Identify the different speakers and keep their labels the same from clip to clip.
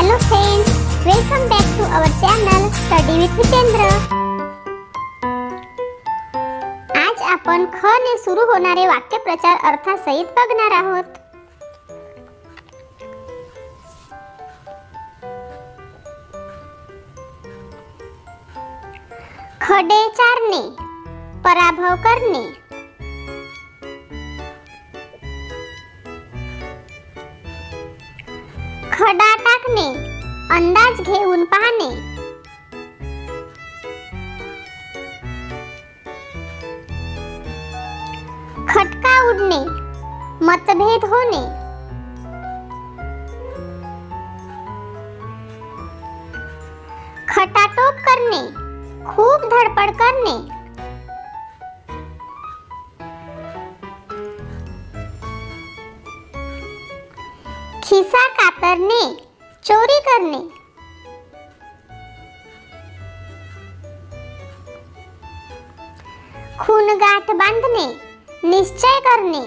Speaker 1: Hello friends welcome back to our channel study with Hitendra आज आपण ख ने सुरू होणारे वाक्यप्रचार अर्थासहित बघणार आहोत. खडे चारणे पराभव करणे. खडा टाकणे अंदाज घेऊन पाहणे. खटका उडणे मतभेद होणे. खटाटोप करणे खूप धडपड करणे. खिसा करणे चोरी करणे. खून गाठ बांधणे निश्चय करणे.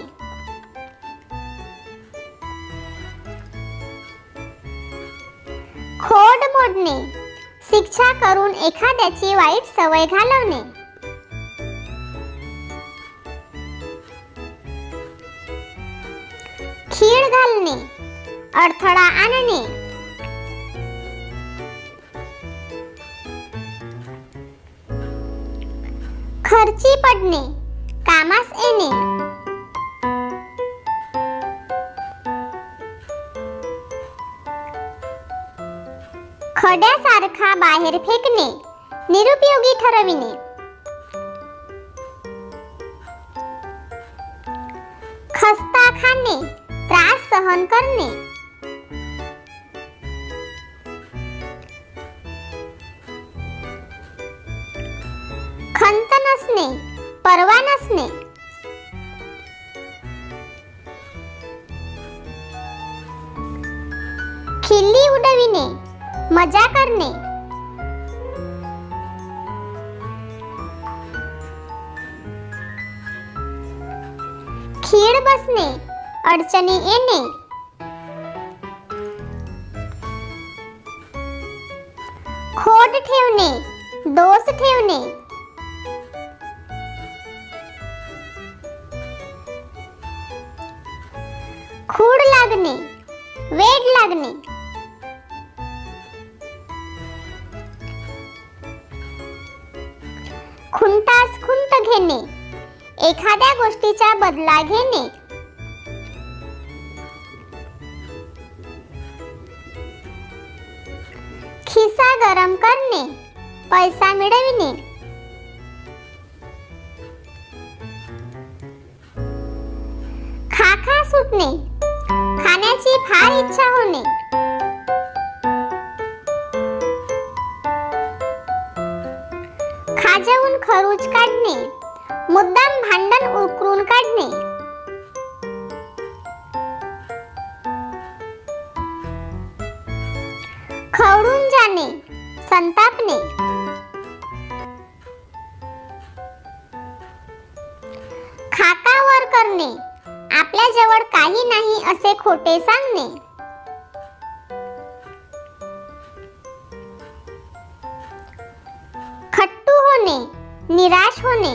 Speaker 1: खोड मोडणे शिक्षा करून एखाद्याची वाईट सवय घालवणे. खीळ अडथळा आणणे. खर्ची पडणे कामास येणे. खड्यासारखा बाहेर फेकणे निरुपयोगी ठरविणे. खस्ता खाणे त्रास सहन करणे. खंत नसणे परवा नसणे. खिल्ली उडविणे मजा करणे. खीळ बसणे अडचणी येणे. खोट ठेवणे दोष ठेवणे. लागणे वेड लागणे. खुंटास खुंट घेणे एखाद्या गोष्टीचा बदला घेणे. खिसा गरम करणे पैसा मिळविणे. खाखा सुटणे खाण्याची फार इच्छा होणे खाजवून खरूज काढणे मुद्दाम भांडण उकरून काढणे. खवडून जाणे संतापणे. खाकावर करणे आपल्याजवळ काही नाही असे खोटे सांगणे. खट्टू होणे निराश होणे